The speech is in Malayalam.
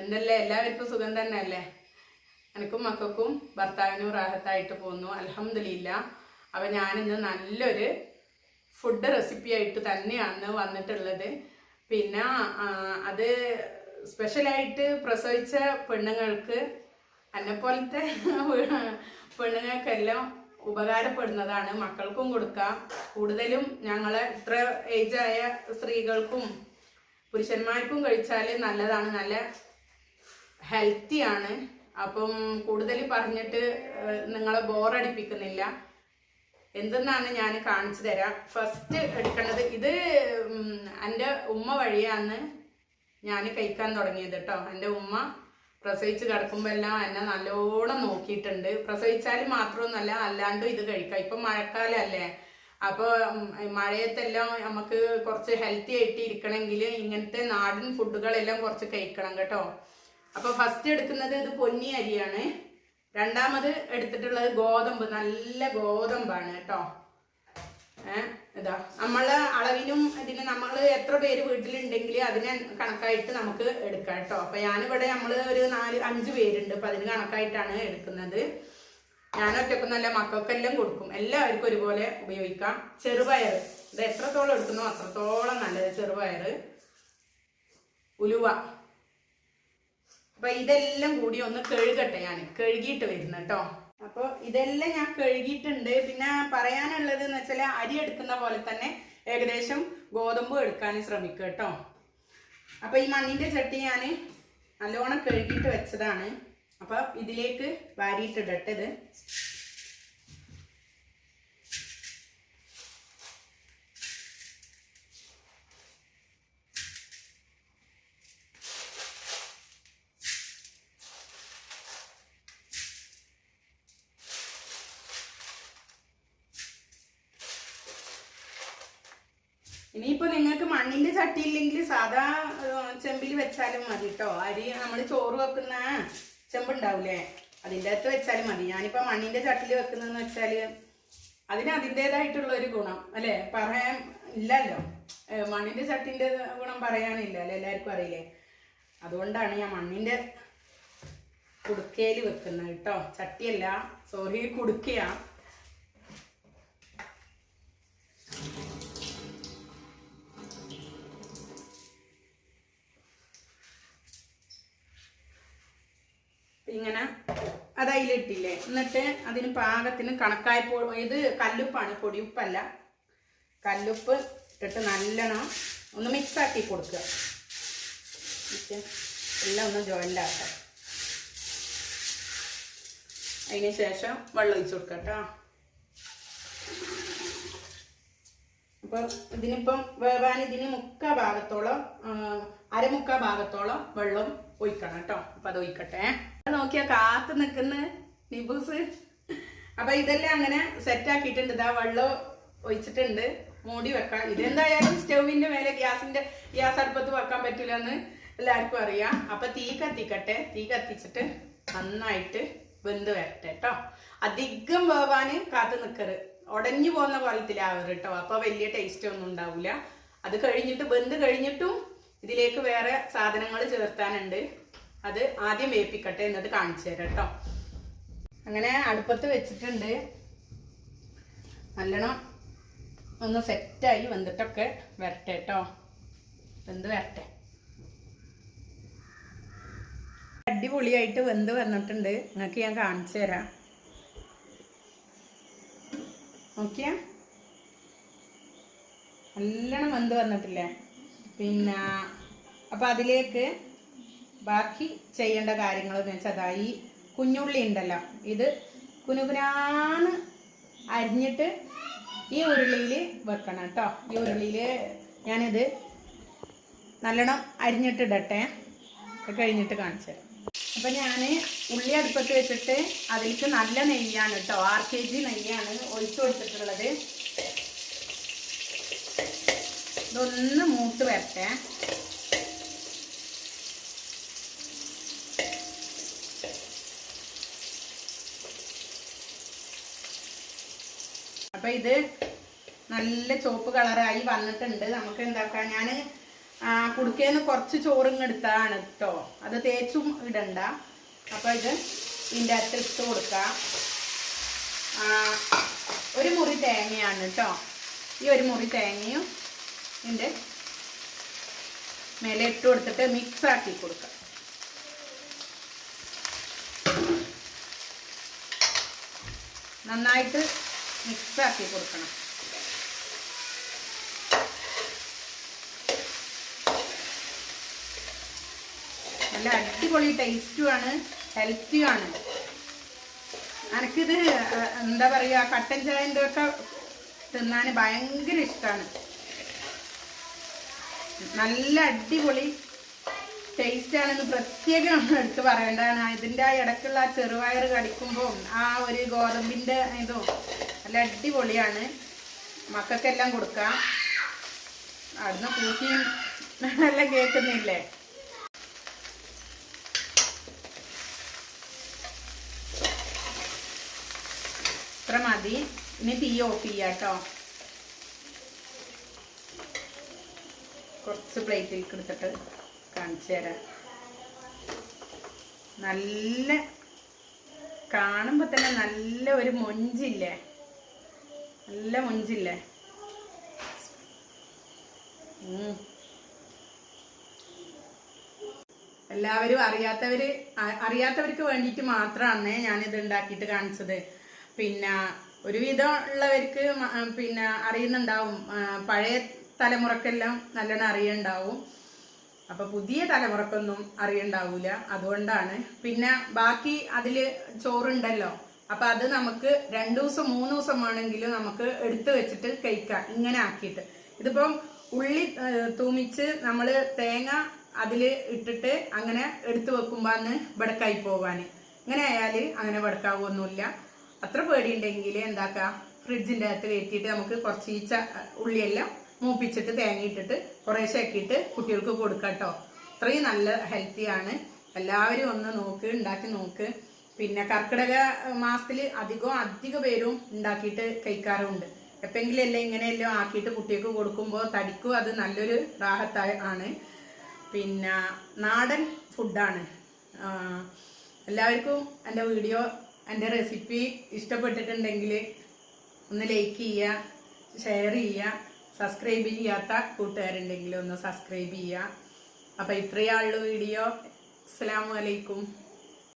എല്ലാവർക്കും സുഖം തന്നെ അല്ലേ എനിക്കും മക്കൾക്കും ഭർത്താവിനും റാഹത്തായിട്ട് പോന്നു അലഹമില്ല അപ്പൊ ഞാനിന്ന് നല്ലൊരു ഫുഡ് റെസിപ്പി ആയിട്ട് തന്നെയാണ് വന്നിട്ടുള്ളത്. പിന്നെ അത് സ്പെഷ്യലായിട്ട് പ്രസവിച്ച പെണ്ണുങ്ങൾക്ക് എന്നെപ്പോലത്തെ പെണ്ണുങ്ങൾക്കെല്ലാം ഉപകാരപ്പെടുന്നതാണ്. മക്കൾക്കും കൊടുക്കാം. കൂടുതലും ഞങ്ങളെ ഇത്ര ഏജായ സ്ത്രീകൾക്കും പുരുഷന്മാർക്കും കഴിച്ചാൽ നല്ലതാണ്. നല്ല ഹെൽത്തി ആണ്. അപ്പം കൂടുതൽ പറഞ്ഞിട്ട് നിങ്ങളെ ബോറടിപ്പിക്കുന്നില്ല എന്തെന്നാണ് ഞാൻ കാണിച്ചു തരാം. ഫസ്റ്റ് എടുക്കേണ്ടത് ഇത് എന്റെ ഉമ്മ വഴിയാണ് ഞാൻ കഴിക്കാൻ തുടങ്ങിയത് കേട്ടോ എന്റെ ഉമ്മ പ്രസവിച്ച് കിടക്കുമ്പോൾ എല്ലാം എന്നെ നല്ലോണം നോക്കിയിട്ടുണ്ട്. പ്രസവിച്ചാൽ മാത്രമൊന്നുമല്ല അല്ലാണ്ടും ഇത് കഴിക്കാം. ഇപ്പം മഴക്കാലമല്ലേ അപ്പോൾ മഴയത്തെല്ലാം നമുക്ക് കുറച്ച് ഹെൽത്തി ആയിട്ട് ഇരിക്കണമെങ്കിൽ ഇങ്ങനത്തെ നാടൻ ഫുഡുകളെല്ലാം കുറച്ച് കഴിക്കണം കേട്ടോ. അപ്പോൾ ഫസ്റ്റ് എടുക്കുന്നത് ഇത് പൊന്നി അരിയാണ്. രണ്ടാമത് എടുത്തിട്ടുള്ളത് ഗോതമ്പ് നല്ല ഗോതമ്പാണ് കേട്ടോ. ഏഹ് ഇതാ. നമ്മളെ അളവിനും ഇതിന് നമ്മൾ എത്ര പേര് വീട്ടിലുണ്ടെങ്കിൽ അതിന് കണക്കായിട്ട് നമുക്ക് എടുക്കാം കേട്ടോ. അപ്പൊ ഞാനിവിടെ നമ്മൾ ഒരു നാല് അഞ്ച് പേരുണ്ട്. അപ്പൊ അതിന് കണക്കായിട്ടാണ് എടുക്കുന്നത്. ഞാൻ നല്ല മക്കൾക്കെല്ലാം കൊടുക്കും. എല്ലാവർക്കും ഒരുപോലെ ഉപയോഗിക്കാം. ചെറുപയർ ഇത് എത്രത്തോളം എടുക്കുന്നോ അത്രത്തോളം നല്ലത് ചെറുപയർ ഉലുവ. അപ്പൊ ഇതെല്ലാം കൂടി ഒന്ന് കഴുകട്ടെ ഞാൻ കഴുകിയിട്ട് വരുന്നു കേട്ടോ. അപ്പൊ ഇതെല്ലാം ഞാൻ കഴുകിയിട്ടുണ്ട്. പിന്നെ പറയാനുള്ളത് എന്ന് വെച്ചാൽ അരി എടുക്കുന്ന പോലെ തന്നെ ഏകദേശം ഗോതമ്പ് എടുക്കാൻ ശ്രമിക്കുക കേട്ടോ. അപ്പൊ ഈ മണ്ണിന്റെ ചട്ടി ഞാൻ നല്ലോണം കഴുകിയിട്ട് വെച്ചതാണ്. അപ്പൊ ഇതിലേക്ക് വാരിയിട്ടിടട്ടെ ഇനിയിപ്പോ നിങ്ങൾക്ക് മണ്ണിന്റെ ചട്ടി ഇല്ലെങ്കിൽ സാധാ ചെമ്പിൽ വെച്ചാലും മതി കേട്ടോ അരി നമ്മൾ ചോറ് വെക്കുന്ന ചെമ്പുണ്ടാവൂലേ? അതിന്റെ അകത്ത് വെച്ചാലും മതി. ഞാനിപ്പോ മണ്ണിന്റെ ചട്ടിയിൽ വെക്കുന്നതെന്ന് വെച്ചാൽ അതിന് അതിന്റെതായിട്ടുള്ള ഒരു ഗുണം അല്ലെ? പറയാൻ ഇല്ലല്ലോ. മണ്ണിന്റെ ചട്ടിന്റെ ഗുണം പറയാനില്ല അല്ലെ? എല്ലാവർക്കും അറിയില്ലേ? അതുകൊണ്ടാണ് ഞാൻ മണ്ണിന്റെ കുടുക്കയിൽ വെക്കുന്നത് കേട്ടോ ചട്ടിയല്ല സോറി കുടുക്കയാ. ഇങ്ങനെ അത് അതിലിട്ടില്ലേ എന്നിട്ട് അതിന് പാകത്തിന് കണക്കായപ്പോൾ ഇത് കല്ലുപ്പാണ് പൊടിയുപ്പല്ല. കല്ലുപ്പ് ഇട്ടിട്ട് നല്ലോണം ഒന്ന് മിക്സ് ആക്കി കൊടുക്കുക. എല്ലാം ഒന്ന് ജോയിന്റാക്കാം അതിന് ശേഷം വെള്ളം ഒഴിച്ചു കൊടുക്കുക കേട്ടോ. അപ്പോൾ ഇതിനിപ്പം വേവാൻ ഇതിന് മുക്ക ഭാഗത്തോളം അരമുക്കാ ഭാഗത്തോളം വെള്ളം ഒഴിക്കണം കേട്ടോ. അപ്പം അത് ഒഴിക്കട്ടെ. നോക്കിയാ കാത്തു നിൽക്കുന്ന നിബൂസ്. അപ്പൊ ഇതെല്ലാം അങ്ങനെ സെറ്റ് ആക്കിയിട്ടുണ്ട്. ഇതാ വെള്ളം ഒഴിച്ചിട്ടുണ്ട്. മൂടി വെക്കാം. ഇതെന്തായാലും സ്റ്റൗവിന്റെ മേലെ ഗ്യാസിന്റെ ഗ്യാസ് അടുപ്പത്ത് വെക്കാൻ പറ്റില്ല എന്ന് എല്ലാവർക്കും അറിയാം. അപ്പൊ തീ കത്തിക്കട്ടെ. തീ കത്തിച്ചിട്ട് നന്നായിട്ട് വെന്ത് വരട്ടെ കേട്ടോ അധികം വേവാന് കാത്തു നിൽക്കരുത് ഉടഞ്ഞു പോകുന്ന കോലത്തിലാവരുത് കേട്ടോ അപ്പൊ വലിയ ടേസ്റ്റ് ഒന്നും ഉണ്ടാവില്ല അത് കഴിഞ്ഞിട്ട് വെന്ത് കഴിഞ്ഞിട്ടും ഇതിലേക്ക് വേറെ സാധനങ്ങൾ ചേർത്താനുണ്ട്. അത് ആദ്യം വേപ്പിക്കട്ടെ എന്നിട്ട് കാണിച്ചു തരാം കേട്ടോ. അങ്ങനെ അടുപ്പത്ത് വെച്ചിട്ടുണ്ട്. നല്ലോണം ഒന്ന് സെറ്റായി വെന്തിട്ടൊക്കെ വരട്ടെ കേട്ടോ. വെന്ത് വരട്ടെ. അടിപൊളിയായിട്ട് വെന്ത് വന്നിട്ടുണ്ട്. നിങ്ങൾക്ക് ഞാൻ കാണിച്ചു തരാം. നോക്കിയാ? നല്ലോണം വെന്ത് വന്നിട്ടില്ലേ? പിന്നെ അപ്പം അതിലേക്ക് ബാക്കി ചെയ്യേണ്ട കാര്യങ്ങൾ എന്ന് വെച്ചാൽ അതാ ഈ കുഞ്ഞുള്ളി ഉണ്ടല്ലോ ഇത് കുനുകുനാന്ന് അരിഞ്ഞിട്ട് ഈ ഉരുളിയിൽ വെക്കണം കേട്ടോ. ഈ ഉരുളിയിൽ ഞാനിത് നല്ലോണം അരിഞ്ഞിട്ടിടട്ടെ. കഴിഞ്ഞിട്ട് കാണിച്ചു തരാം. അപ്പം ഞാൻ ഉള്ളി അടുപ്പത്ത് വെച്ചിട്ട് അതിലേക്ക് നല്ല നെയ്യാണ് കേട്ടോ ആർ കെ ജി നെയ്യാണ് ഒഴിച്ചു കൊടുത്തിട്ടുള്ളത്. ഇതൊന്ന് മൂത്ത് വരട്ടെ. അപ്പൊ ഇത് നല്ല ചുവപ്പ് കളറായി വന്നിട്ടുണ്ട്. നമുക്ക് എന്താക്കാം? ഞാൻ കുടുക്കേന്ന് കുറച്ച് ചോറിങ് എടുത്തതാണ് കേട്ടോ അത് തേച്ചും ഇടണ്ട. അപ്പൊ ഇത് ഇതിന്റെ അകത്ത് ഇട്ട് കൊടുക്കാം. ഒരു മുറി തേങ്ങയാണ് കേട്ടോ ഈ ഒരു മുറി തേങ്ങയും ഇതിന്റെ മേലെ ഇട്ട് കൊടുത്തിട്ട് മിക്സ് ആക്കി കൊടുക്കാം. നന്നായിട്ട് മിക്സ് ആക്കി കൊടുക്കണം. നല്ല അടിപൊളി ടേസ്റ്റുമാണ് ഹെൽത്തിയുമാണ് എനിക്കിത് എന്താ പറയുക കട്ടൻ ചായന്റെ ഒക്കെ തിന്നാൻ ഭയങ്കര ഇഷ്ടമാണ് നല്ല അടിപൊളി ടേസ്റ്റാണെന്ന് പ്രത്യേകം നമ്മൾ എടുത്ത് പറയേണ്ടതാണ് ഇതിന്റെ ആ ഇടയ്ക്കുള്ള ആ ചെറുപയർ കടിക്കുമ്പോൾ ആ ഒരു ഗോതമ്പിന്റെ ഇതും നല്ല അടിപൊളിയാണ്. മക്കൾക്കെല്ലാം കൊടുക്കാം. അവിടുന്ന് കൂട്ടിയും നല്ല കേൾക്കുന്നില്ലേ? ഇത്ര മതി. ഇനി തീ ഓഫ് ചെയ്യാം കേട്ടോ കുറച്ച് പ്ലേറ്റിലേക്ക് എടുത്തിട്ട് കാണിച്ചു തരാം. നല്ല കാണുമ്പോൾ തന്നെ നല്ല ഒരു മൊഞ്ചില്ലേ? നല്ല മുഞ്ചില്ലേ. എല്ലാവരും അറിയാത്തവര് അറിയാത്തവർക്ക് വേണ്ടിയിട്ട് മാത്രമാണ് ഞാനിത് ഉണ്ടാക്കിയിട്ട് കാണിച്ചത്. പിന്നെ ഒരുവിധം ഉള്ളവർക്ക് പിന്നെ അറിയുന്നുണ്ടാവും. പഴയ തലമുറക്കെല്ലാം നല്ലോണം അറിയുണ്ടാവും. അപ്പൊ പുതിയ തലമുറക്കൊന്നും അറിയണ്ടാവില്ല അതുകൊണ്ടാണ്. പിന്നെ ബാക്കി അതിൽ ചോറുണ്ടല്ലോ? അപ്പൊ അത് നമുക്ക് രണ്ടു ദിവസം മൂന്ന് ദിവസം വേണമെങ്കിലും നമുക്ക് എടുത്തു വെച്ചിട്ട് കഴിക്കാം ഇങ്ങനെ ആക്കിയിട്ട്. ഇതിപ്പം ഉള്ളി തൂമിച്ച് നമ്മൾ തേങ്ങ അതിൽ ഇട്ടിട്ട് അങ്ങനെ എടുത്തു വെക്കുമ്പോന്ന് ബടക്കായി പോവാന്. ഇങ്ങനെ ആയാൽ അങ്ങനെ ബടക്കാവൊന്നുമില്ല അത്ര പേടിയുണ്ടെങ്കിൽ എന്താക്ക ഫ്രിഡ്ജിന്റെ അകത്ത് കയറ്റിയിട്ട് നമുക്ക് കുറച്ച് ഈച്ച ഉള്ളിയെല്ലാം മൂപ്പിച്ചിട്ട് തേങ്ങ ഇട്ടിട്ട് കുറേശ്ശെ ആക്കിയിട്ട് കുട്ടികൾക്ക് കൊടുക്കാം കേട്ടോ അത്രയും നല്ല ഹെൽത്തിയാണ്. എല്ലാവരും ഒന്ന് നോക്ക് ഉണ്ടാക്കി നോക്ക്. പിന്നെ കർക്കിടക മാസത്തിൽ അധികം അധിക പേരും ഉണ്ടാക്കിയിട്ട് കഴിക്കാറുണ്ട് എപ്പെങ്കിലും എല്ലാം ഇങ്ങനെയെല്ലാം ആക്കിയിട്ട് കുട്ടികൾക്ക് കൊടുക്കുമ്പോൾ തടിക്കും അത് നല്ലൊരു റാഹത്തായ ആണ്. പിന്നെ നാടൻ ഫുഡാണ്. എല്ലാവർക്കും എന്റെ വീഡിയോ എന്റെ റെസിപ്പി ഇഷ്ടപ്പെട്ടിട്ടുണ്ടെങ്കിൽ ഒന്ന് ലൈക്ക് ചെയ്യുക ഷെയർ ചെയ്യുക സബ്സ്ക്രൈബ് ചെയ്യാത്ത കൂട്ടുകാരുണ്ടെങ്കിൽ ഒന്ന് സബ്സ്ക്രൈബ് ചെയ്യുക. അപ്പം ഇത്രയാളുള്ള വീഡിയോ. അസ്സാം വലൈക്കും